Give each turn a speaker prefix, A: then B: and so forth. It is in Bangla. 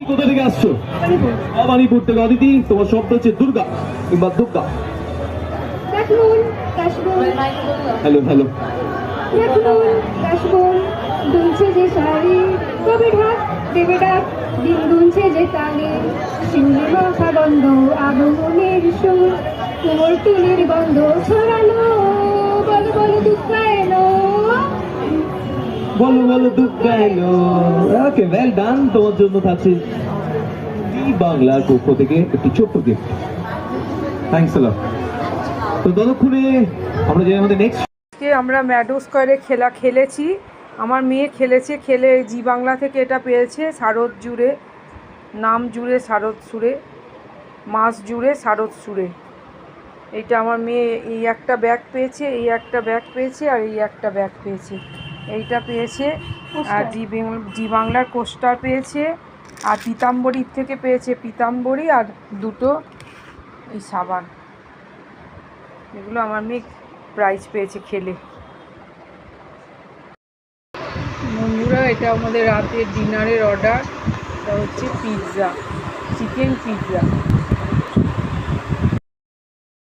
A: কোথা থেকে আসছো? ভবানীপুর থেকে। অদিতি তোমার শব্দ হচ্ছে দুর্গা কিংবা দুর্গা হ্যালো হ্যালো।
B: দুলছে যে শাড়ি কবে ঢাক দেবে ডাক দিন গুনছে যে তালে মাখা গন্ধ আগমনের সুর কোমর তুলির গন্ধ ছড়ালো বলো বলো
A: ওকে ওয়েল ডান তোমার জন্য থাকছে বাংলার পক্ষ থেকে একটি ছোট্ট গিফট থ্যাংকস তো ততক্ষণে আমরা যে আমাদের নেক্সট
C: আজকে আমরা ম্যাডো স্কোয়ারে খেলা খেলেছি। আমার মেয়ে খেলেছে, খেলে জি বাংলা থেকে এটা পেয়েছে শারদ জুড়ে। নাম জুড়ে শারদ সুরে। মাস জুড়ে শারদ সুরে। এইটা আমার মেয়ে এই একটা ব্যাগ পেয়েছে, এই একটা ব্যাগ পেয়েছে আর এই একটা ব্যাগ পেয়েছে। এইটা পেয়েছে আর জি বেং- জি বাংলার কোস্টার পেয়েছে আর পিতাম্বরীর থেকে পেয়েছে পিতাম্বরী আর দুটো এই সাবান। এগুলো আমার মেয়ে প্রাইজ পেয়েছে খেলে। বন্ধুরা এটা আমাদের রাতের ডিনারের অর্ডার এটা হচ্ছে পিৎজা চিকেন পিৎজা